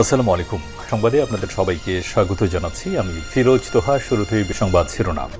আসসালামু আলাইকুম সংবাদে আপনাদের সবাইকে স্বাগত জানাচ্ছি। আমি ফিরোজ তোহা, শুরুতেই সংবাদ শিরোনাম।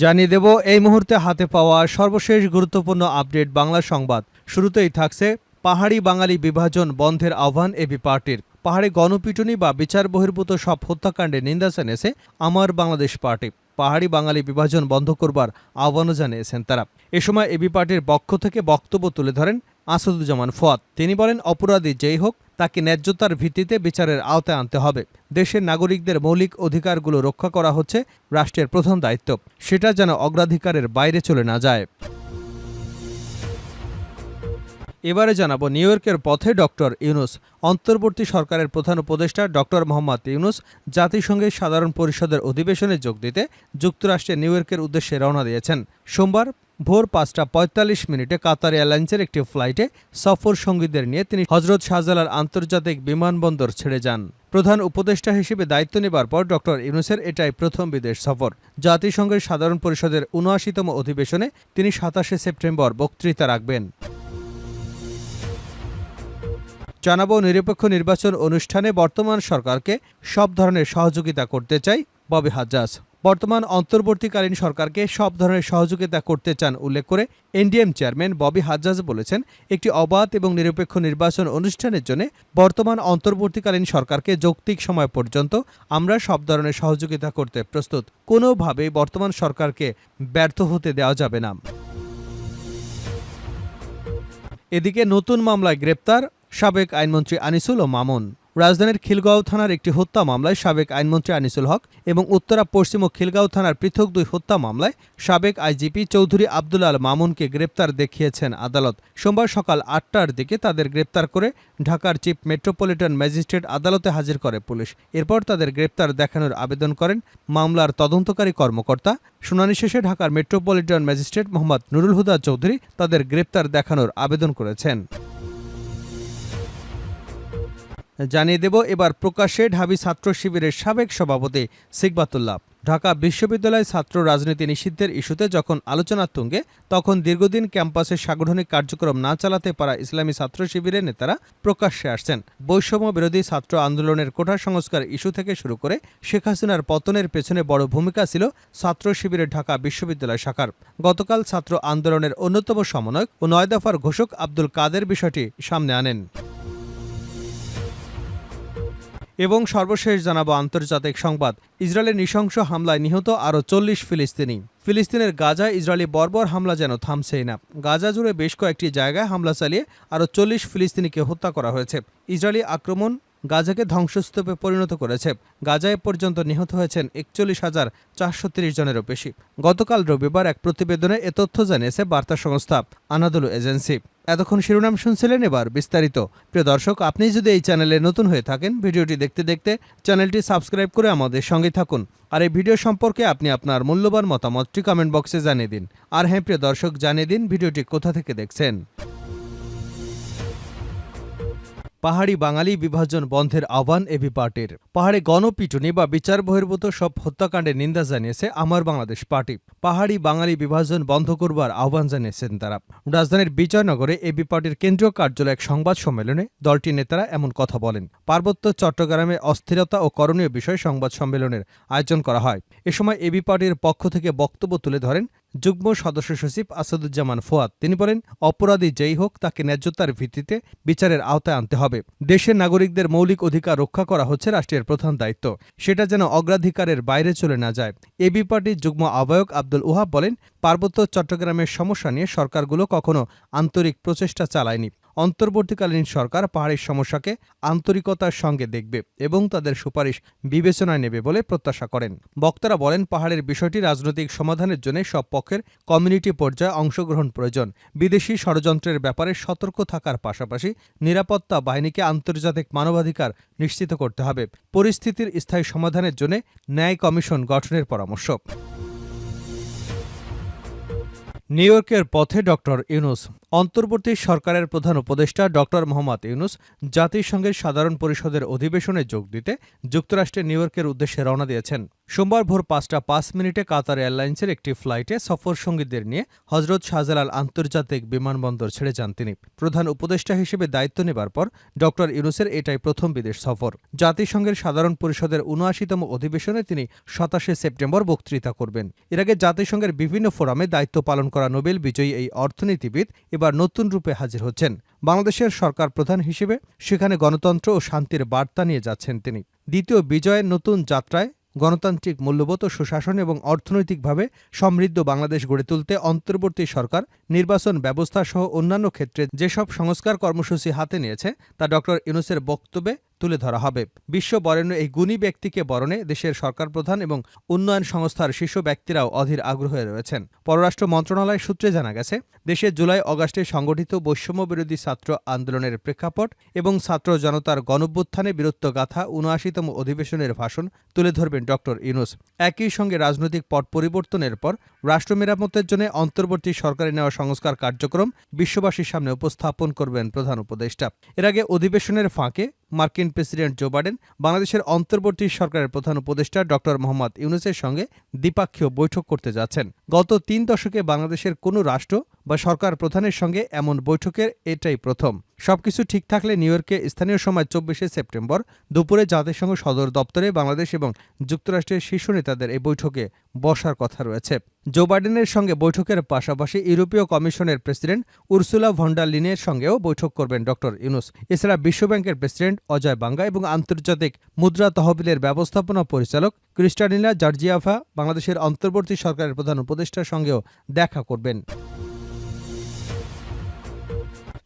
জানিয়ে দেব, এই মুহূর্তে হাতে পাওয়া সর্বশেষ গুরুত্বপূর্ণ আপডেট বাংলা সংবাদ। শুরুতেই থাকছে পাহাড়ি বাঙালি বিভাজন বন্ধের আহ্বান এবি পার্টির। পাহাড়ে গণপিটুনি বা বিচার বহির্ভূত সব হত্যাকাণ্ডে নিন্দা জানিয়েছে আমার বাংলাদেশ পার্টি। পাহাড়ি বাঙালি বিভাজন বন্ধ করবার আহ্বানও জানিয়েছেন তারা। এ সময় এবি পার্টির পক্ষ থেকে বক্তব্য তুলে ধরেন আসাদুজ্জামান ফোয়াদ। তিনি বলেন, অপরাধী যেই হোক, তাকে ন্যায্যতার ভিত্তিতে বিচারের আওতায় আনতে হবে। দেশের নাগরিকদের মৌলিক অধিকারগুলো রক্ষা করা হচ্ছে রাষ্ট্রের প্রধান দায়িত্ব। সেটা যেন অগ্রাধিকারের বাইরে চলে না যায়। এবারে জানাব, নিউ ইয়র্কের পথে ডক্টর ইউনুস, অন্তর্বর্তী সরকারের প্রধান উপদেষ্টা ডক্টর মোহাম্মদ ইউনুস জাতিসংঘের সাধারণ পরিষদের অধিবেশনে যোগ দিতে যুক্তরাষ্ট্রের নিউ ইয়র্কের উদ্দেশ্যে রওনা দিয়েছেন। সোমবার ভোর পাঁচটা পঁয়তাল্লিশ মিনিটে কাতার এয়ারলাইন্সের একটি ফ্লাইটে সফর সঙ্গীদের নিয়ে তিনি হজরত শাহজালাল আন্তর্জাতিক বিমানবন্দর ছেড়ে যান। প্রধান উপদেষ্টা হিসেবে দায়িত্ব নেবার পর ডক্টর ইউনুসের এটাই প্রথম বিদেশ সফর। জাতিসংঘের সাধারণ পরিষদের উনআশিতম অধিবেশনে তিনি সাতাশে সেপ্টেম্বর বক্তৃতা রাখবেন। জানাব নিরপেক্ষ নির্বাচন অনুষ্ঠানে বর্তমান সরকারকে সব ধরনের সহযোগিতা করতে চাই ববি হাজ্জাজ। বর্তমান অন্তর্বর্তীকালীন সরকারকে সব ধরনের সহযোগিতা করতে চান উল্লেখ করে এনডিএম চেয়ারম্যান ববি হাজ্জাজ বলেছেন, একটি অবাধ এবং নিরপেক্ষ নির্বাচন অনুষ্ঠানের জন্য বর্তমান অন্তর্বর্তীকালীন সরকারকে যৌক্তিক সময় পর্যন্ত আমরা সব ধরনের সহযোগিতা করতে প্রস্তুত। কোনোভাবেই বর্তমান সরকারকে ব্যর্থ হতে দেওয়া যাবে না। এদিকে নতুন মামলায় গ্রেপ্তার সাবেক আইনমন্ত্রী আনিসুল ও মামুন। রাজধানীর খিলগাঁও থানার একটি হত্যা মামলায় সাবেক আইনমন্ত্রী আনিসুল হক এবং উত্তরা পশ্চিম ও খিলগাঁও থানার পৃথক দুই হত্যা মামলায় সাবেক আইজিপি চৌধুরী আব্দুল আল মামুনকে গ্রেপ্তার দেখিয়েছেন আদালত। সোমবার সকাল আটটার দিকে তাদের গ্রেপ্তার করে ঢাকার চিফ মেট্রোপলিটন ম্যাজিস্ট্রেট আদালতে হাজির করে পুলিশ। এরপর তাদের গ্রেপ্তার দেখানোর আবেদন করেন মামলার তদন্তকারী কর্মকর্তা। শুনানি শেষে ঢাকার মেট্রোপলিটন ম্যাজিস্ট্রেট মোহাম্মদ নুরুল হুদা চৌধুরী তাদের গ্রেপ্তার দেখানোর আবেদন করেছেন। জানিয়ে দেব এবার প্রকাশ্যে ঢাবি ছাত্র শিবিরের সাবেক সভাপতি সিকবাতুল্লাহ। ঢাকা বিশ্ববিদ্যালয় ছাত্র রাজনীতি নিষিদ্ধের ইস্যুতে যখন আলোচনা তুঙ্গে, তখন দীর্ঘদিন ক্যাম্পাসে সাংগঠনিক কার্যক্রম না চালাতে পারা ইসলামী ছাত্র শিবিরের নেতারা প্রকাশ্যে আসছেন। বৈষম্য বিরোধী ছাত্র আন্দোলনের কোঠা সংস্কার ইস্যু থেকে শুরু করে শেখ হাসিনার পতনের পেছনে বড় ভূমিকা ছিল ছাত্র শিবিরের ঢাকা বিশ্ববিদ্যালয় শাখার। গতকাল ছাত্র আন্দোলনের অন্যতম সমন্বয়ক ও নয় দফার ঘোষক আব্দুল কাদের বিষয়টি সামনে আনেন। এবং সর্বশেষ জানাব আন্তর্জাতিক সংবাদ। ইসরায়েলের নৃশংস হামলায় নিহত আরও চল্লিশ ফিলিস্তিনি। ফিলিস্তিনের গাজায় ইসরায়েলি বর্বর হামলা যেন থামছেই না। গাজা জুড়ে বেশ কয়েকটি জায়গায় হামলা চালিয়ে আরও চল্লিশ ফিলিস্তিনিকে হত্যা করা হয়েছে। ইসরায়েলি আক্রমণ গাজাকে ধ্বংসস্তূপে পরিণত করেছে। গাজায় পর্যন্ত নিহত হয়েছেন একচল্লিশ হাজার চারশো তিরিশ জনেরও বেশি। গতকাল রবিবার এক প্রতিবেদনে এ তথ্য জানিয়েছে বার্তা সংস্থা আনাদুলু এজেন্সি। এতক্ষণ শিরোনাম শুনছিলেন এবার বিস্তারিত। প্রিয় দর্শক, আপনি যদি এই চ্যানেলে নতুন হয়ে থাকেন, ভিডিওটি দেখতে দেখতে চ্যানেলটি সাবস্ক্রাইব করে আমাদের সঙ্গে থাকুন। আর এই ভিডিও সম্পর্কে আপনি আপনার মূল্যবান মতামতটি কমেন্ট বক্সে জানিয়ে দিন। আর হ্যাঁ প্রিয় দর্শক, জানিয়ে দিন ভিডিওটি কোথা থেকে দেখছেন। পাহাড়ি বাঙালি বিভাজন বন্ধের আহ্বান এবি পার্টির। পাহাড়ে গণপিটুনি বা বিচার বহির্ভূত সব হত্যাকাণ্ডের নিন্দা জানিয়েছে আমার বাংলাদেশ পার্টি। পাহাড়ি বাঙালি বিভাজন বন্ধ করবার আহ্বান জানিয়েছেন তারা। রাজধানীর বিজয়নগরে এবি পার্টির কেন্দ্রীয় কার্যালয়ে এক সংবাদ সম্মেলনে দলটির নেতারা এমন কথা বলেন। পার্বত্য চট্টগ্রামে অস্থিরতা ও করণীয় বিষয়ে সংবাদ সম্মেলনের আয়োজন করা হয়। এ সময় এবি পার্টির পক্ষ থেকে বক্তব্য তুলে ধরেন যুগ্ম সদস্য সচিব আসাদুজ্জামান ফোয়াদ। তিনি বলেন, অপরাধী যেই হোক, তাকে ন্যায্যতার ভিত্তিতে বিচারের আওতায় আনতে হবে। দেশের নাগরিকদের মৌলিক অধিকার রক্ষা করা হচ্ছে রাষ্ট্রের প্রধান দায়িত্ব। সেটা যেন অগ্রাধিকারের বাইরে চলে না যায়। এবি পার্টির যুগ্ম আহ্বায়ক আব্দুল ওহাব বলেন, পার্বত্য চট্টগ্রামের সমস্যা নিয়ে সরকারগুলো কখনো আন্তরিক প্রচেষ্টা চালায়নি। অন্তর্বর্তীকালীন সরকার পাহাড়ের সমস্যাকে আন্তরিকতার সঙ্গে দেখবে এবং তাদের সুপারিশ বিবেচনায় নেবে বলে প্রত্যাশা করেন। বক্তারা বলেন, পাহাড়ের বিষয়টি রাজনৈতিক সমাধানের জন্য সব পক্ষের কমিউনিটি পর্যায়ে অংশগ্রহণ প্রয়োজন। বিদেশি ষড়যন্ত্রের ব্যাপারে সতর্ক থাকার পাশাপাশি নিরাপত্তা বাহিনীকে আন্তর্জাতিক মানবাধিকার নিশ্চিত করতে হবে। পরিস্থিতির স্থায়ী সমাধানের জন্য ন্যায় কমিশন গঠনের পরামর্শ। নিউ ইয়র্কের পথে ডক্টর ইউনুস, অন্তর্বর্তী সরকারের প্রধান উপদেষ্টা ডক্টর মোহাম্মদ ইউনুস জাতিসংঘের সাধারণ পরিষদের অধিবেশনে যোগ দিতে যুক্তরাষ্ট্রের নিউ ইয়র্কের উদ্দেশ্যে রওনা দিয়েছেন। সোমবার ভোর পাঁচটা পাঁচ মিনিটে কাতার এয়ারলাইন্সের একটি ফ্লাইটে সফর সঙ্গীদের নিয়ে হজরত শাহজালাল আন্তর্জাতিক বিমানবন্দর ছেড়ে যান তিনি। প্রধান উপদেষ্টা হিসেবে দায়িত্ব নেবার পর ড ইউনুসের এটাই প্রথম বিদেশ সফর। জাতিসংঘের সাধারণ পরিষদের উনআশিতম অধিবেশনে তিনি সাতাশে সেপ্টেম্বর বক্তৃতা করবেন। এর আগে জাতিসংঘের বিভিন্ন ফোরামে দায়িত্ব পালন করা নোবেল বিজয়ী এই অর্থনীতিবিদ এবার নতুন রূপে হাজির হচ্ছেন। বাংলাদেশের সরকার প্রধান হিসেবে সেখানে গণতন্ত্র ও শান্তির বার্তা নিয়ে যাচ্ছেন তিনি। দ্বিতীয় বিজয়ের নতুন যাত্রায় গণতান্ত্রিক মূল্যবোধ ও সুশাসন এবং অর্থনৈতিকভাবে সমৃদ্ধ বাংলাদেশ গড়ে তুলতে অন্তর্বর্তী সরকার, নির্বাচন ব্যবস্থা সহ অন্যান্য ক্ষেত্রে যেসব সংস্কার কর্মসূচি হাতে নিয়েছে, তা ড ইউনুসের বক্তব্যে তুলে ধরা হবে। বিশ্ব বরেণ্য এই গুণী ব্যক্তিকে বরণে দেশের সরকার প্রধান এবং উন্নয়ন সংস্থার শীর্ষ ব্যক্তিরাও অধীর আগ্রহে রয়েছেন। পররাষ্ট্র মন্ত্রণালয় সূত্রে জানা গেছে, দেশে জুলাই অগাস্টে সংগঠিত বৈষম্য বিরোধী ছাত্র আন্দোলনের প্রেক্ষাপট এবং ছাত্র জনতার গণভ্যুত্থানে বীরত্ব গাথা উনআশিতম অধিবেশনের ভাষণ তুলে ধরবেন ড. ইউনুস। একই সঙ্গে রাজনৈতিক পট পরিবর্তনের পর রাষ্ট্র মেরামতের জন্য অন্তর্বর্তী সরকারে নেওয়া সংস্কার কার্যক্রম বিশ্ববাসীর সামনে উপস্থাপন করবেন প্রধান উপদেষ্টা। এর আগে অধিবেশনের ফাঁকে মার্কিন প্রেসিডেন্ট জো বাইডেন বাংলাদেশের অন্তর্বর্তী সরকারের প্রধান উপদেষ্টা ড. মোহাম্মদ ইউনুসের সঙ্গে দ্বিপাক্ষীয় বৈঠক করতে যাচ্ছেন। গত তিন দশকে বাংলাদেশের কোনো রাষ্ট্র বা সরকার প্রধানের সঙ্গে এমন বৈঠকের এটাই প্রথম। সবকিছু ঠিক থাকলে নিউ ইয়র্কে স্থানীয় সময় চব্বিশে সেপ্টেম্বর দুপুরে জাতিসংঘ সদর দপ্তরে বাংলাদেশ এবং যুক্তরাষ্ট্রের শীর্ষ নেতাদের এই বৈঠকে বসার কথা রয়েছে। জো বাইডেনের সঙ্গে বৈঠকের পাশাপাশি ইউরোপীয় কমিশনের প্রেসিডেন্ট উর্সুলা ভন্ডার লিনের সঙ্গেও বৈঠক করবেন ড. ইউনুস। এছাড়া বিশ্বব্যাংকের প্রেসিডেন্ট অজয় বাঙ্গা এবং আন্তর্জাতিক মুদ্রা তহবিলের ব্যবস্থাপনা পরিচালক ক্রিস্টানিলা জর্জিয়াফা বাংলাদেশের অন্তর্বর্তী সরকারের প্রধান উপদেষ্টার সঙ্গেও দেখা করবেন।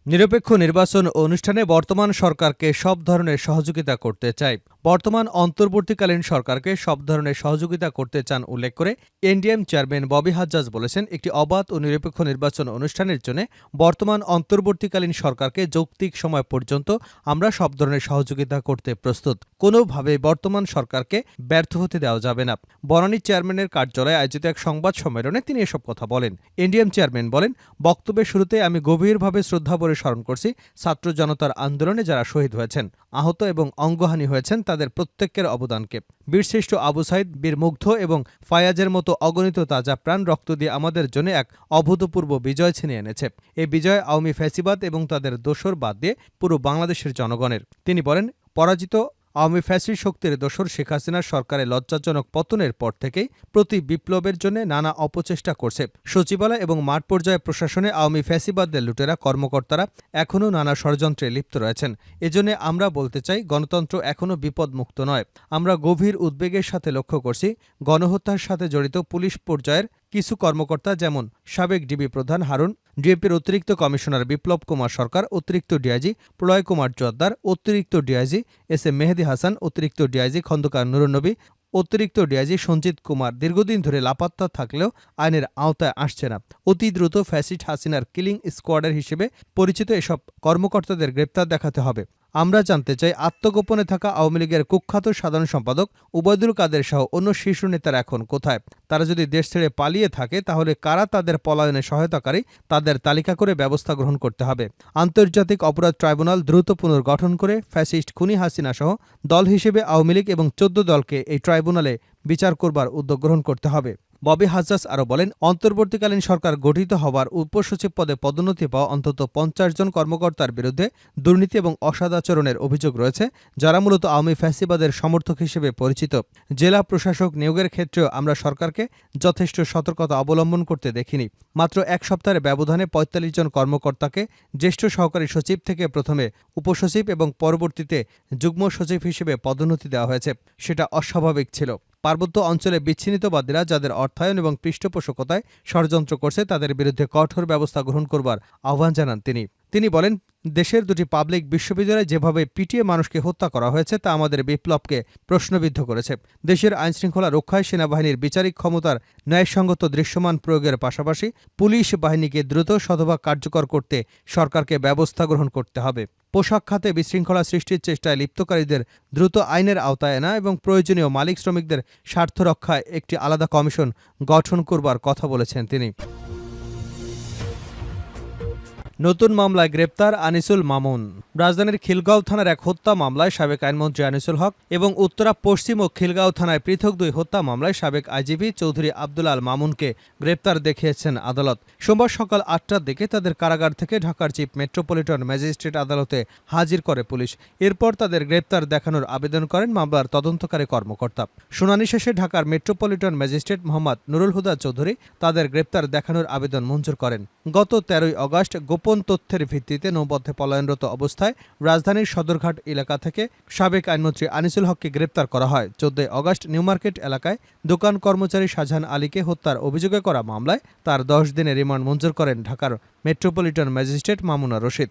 নিরপেক্ষ নির্বাচন অনুষ্ঠানে বর্তমান সরকারকে সব ধরনের সহযোগিতা করতে চাই বর্তমান অন্তর্বর্তীকালীন সরকারকে সব ধরনের সহযোগিতা করতে চান উল্লেখ করে এনডিএম চেয়ারম্যান ববি হাজ্জাজ বলেছেন, একটি অবাধ ও নিরপেক্ষ নির্বাচন অনুষ্ঠানের জন্য বর্তমান অন্তর্বর্তীকালীন সরকারকে যৌক্তিক সময় পর্যন্ত আমরা সব ধরনের সহযোগিতা করতে প্রস্তুত। কোনোভাবে বর্তমান সরকারকে ব্যর্থ হতে দেওয়া যাবে না। বনানী চেয়ারম্যানের কার্যালয়ে আয়োজিত এক সংবাদ সম্মেলনে তিনি এসব কথা বলেন। এনডিএম চেয়ারম্যান বলেন, বক্তব্যের শুরুতে আমি গভীরভাবে শ্রদ্ধা ভরে স্মরণ করছি ছাত্র জনতার আন্দোলনে যারা শহীদ হয়েছেন, আহত এবং অঙ্গহানি হয়েছেন তাদের প্রত্যেকের অবদানকে। বীরশ্রেষ্ঠ আবু সাইদ, বীর মুগ্ধ এবং ফায়াজের মতো অগণিত তাজা প্রাণ রক্ত দিয়ে আমাদের জন্য এক অভূতপূর্ব বিজয় ছিনিয়ে এনেছে। এই বিজয় আওয়ামী ফ্যাসিবাদ এবং তাদের দোসর বাদ দিয়ে পুরো বাংলাদেশের জনগণের। তিনি বলেন, পরাজিত আওয়ামী ফ্যাসিস্ট শক্তির দোসর শেখ হাসিনার সরকারের লজ্জাজনক পতনের পর থেকেই প্রতি বিপ্লবের জন্য নানা অপচেষ্টা করছে। সচিবালয় এবং মাঠ পর্যায়ে প্রশাসনে আওয়ামী ফ্যাসিবাদদের লুটেরা কর্মকর্তারা এখনও নানা ষড়যন্ত্রে লিপ্ত রয়েছেন। এজন্য আমরা বলতে চাই, গণতন্ত্র এখনও বিপদমুক্ত নয়। আমরা গভীর উদ্বেগের সাথে লক্ষ্য করছি, গণহত্যার সাথে জড়িত পুলিশ পর্যায়ের কিছু কর্মকর্তা যেমন সাবেক ডিবি প্রধান হারুন ডিএপির অতিরিক্ত কমিশনার বিপ্লব কুমার সরকার, অতিরিক্ত ডিআইজি প্রলয় কুমার জোয়াদ্দার অতিরিক্ত DIG S M Mehedi Hasan, অতিরিক্ত ডিআইজি খন্দকার নুরনবী অতিরিক্ত ডিআইজি সঞ্জিত কুমার দীর্ঘদিন ধরে লাপাত্তা থাকলেও আইনের আওতায় আসছে না। অতি দ্রুত ফ্যাসিড হাসিনার কিলিং স্কোয়াডের হিসেবে পরিচিত এসব কর্মকর্তাদের গ্রেপ্তার দেখাতে হবে। আমরা জানতে চাই, আত্মগোপনে থাকা আওয়ামী লীগের কুখ্যাত সাধারণ সম্পাদক উবায়দুল কাদের সহ অন্য শীর্ষ নেতারা এখন কোথায়? তারা যদি দেশ ছেড়ে পালিয়ে থাকে, তাহলে কারা তাদের পলায়নে সহায়তাকারী? তাদের তালিকা করে ব্যবস্থা গ্রহণ করতে হবে। আন্তর্জাতিক অপরাধ ট্রাইব্যুনাল দ্রুত পুনর্গঠন করে ফ্যাসিস্ট খুনি হাসিনা সহ দল হিসেবে আওয়ামী লীগ এবং চোদ্দ দলকে এই ট্রাইব্যুনালে বিচার করবার উদ্যোগ গ্রহণ করতে হবে। ববি হাজ্জাস আরও বলেন, অন্তর্বর্তীকালীন সরকার গঠিত হওয়ার উপসচিব পদে পদোন্নতি পাওয়া অন্তত পঞ্চাশ জন কর্মকর্তার বিরুদ্ধে দুর্নীতি এবং অসদাচরণের অভিযোগ রয়েছে, যারা মূলত আওয়ামী ফ্যাসিবাদের সমর্থক হিসেবে পরিচিত। জেলা প্রশাসক নিয়োগের ক্ষেত্রেও আমরা সরকারকে যথেষ্ট সতর্কতা অবলম্বন করতে দেখিনি। মাত্র এক সপ্তাহের ব্যবধানে পঁয়তাল্লিশ জন কর্মকর্তাকে জ্যেষ্ঠ সহকারী সচিব থেকে প্রথমে উপসচিব এবং পরবর্তীতে যুগ্ম সচিব হিসেবে পদোন্নতি দেওয়া হয়েছে। সেটা অস্বাভাবিক ছিল। পার্বত্য অঞ্চলে বিচ্ছিন্নতাবাদীরা যাদের অর্থায়ন এবং পৃষ্ঠপোষকতায় ষড়যন্ত্র করছে, তাদের বিরুদ্ধে কঠোর ব্যবস্থা গ্রহণ করবার আহ্বান জানান তিনি। তিনি বলেন, দেশের দুটি পাবলিক বিশ্ববিদ্যালয়ে যেভাবে পিটিয়ে মানুষকে হত্যা করা হয়েছে, তা আমাদের বিপ্লবকে প্রশ্নবিদ্ধ করেছে। দেশের আইনশৃঙ্খলা রক্ষায় সেনাবাহিনীর বিচারিক ক্ষমতার ন্যায়সঙ্গত দৃশ্যমান প্রয়োগের পাশাপাশি পুলিশ বাহিনীকে দ্রুত শতভাগ কার্যকর করতে সরকারকে ব্যবস্থা গ্রহণ করতে হবে। পোশাক খাতে বিশৃঙ্খলা সৃষ্টির চেষ্টায় লিপ্তকারীদের দ্রুত আইনের আওতায় আনা এবং প্রয়োজনীয় মালিক শ্রমিকদের স্বার্থ রক্ষায় একটি আলাদা কমিশন গঠন করবার কথা বলেছেন তিনি। নতুন মামলায় গ্রেপ্তার আনিসুল মামুন। রাজধানীর খিলগাঁও থানার এক হত্যা মামলায় সাবেক আইনমন্ত্রী আনিসুল হক এবং উত্তরা, পশ্চিম ও খিলগাঁও থানায় পৃথক দুই হত্যা মামলায় সাবেক আইজিপি চৌধুরী আব্দুল আল মামুনকে গ্রেপ্তার দেখিয়েছেন আদালত। সোমবার সকাল আটটার দিকে তাদের কারাগার থেকে ঢাকার চিফ মেট্রোপলিটন ম্যাজিস্ট্রেট আদালতে হাজির করে পুলিশ। এরপর তাদের গ্রেপ্তার দেখানোর আবেদন করেন মামলার তদন্তকারী কর্মকর্তা। শুনানি শেষে ঢাকার মেট্রোপলিটন ম্যাজিস্ট্রেট মোহাম্মদ নুরুল হুদা চৌধুরী তাদের গ্রেপ্তার দেখানোর আবেদন মঞ্জুর করেন। গত তেরোই অগস্ট গোপন তথ্যের ভিত্তিতে নৌপথে পলায়নরত অবস্থায় রাজধানীর সদরঘাট এলাকা থেকে সাবেক আইনমন্ত্রী আনিসুল হককে গ্রেপ্তার করা হয়। চোদ্দই অগস্ট নিউমার্কেট এলাকায় দোকান কর্মচারী শাহজাহান আলীকে হত্যার অভিযোগে করা মামলায় তার দশ দিনের রিমান্ড মঞ্জুর করেন ঢাকার মেট্রোপলিটন ম্যাজিস্ট্রেট মামুনা রশিদ।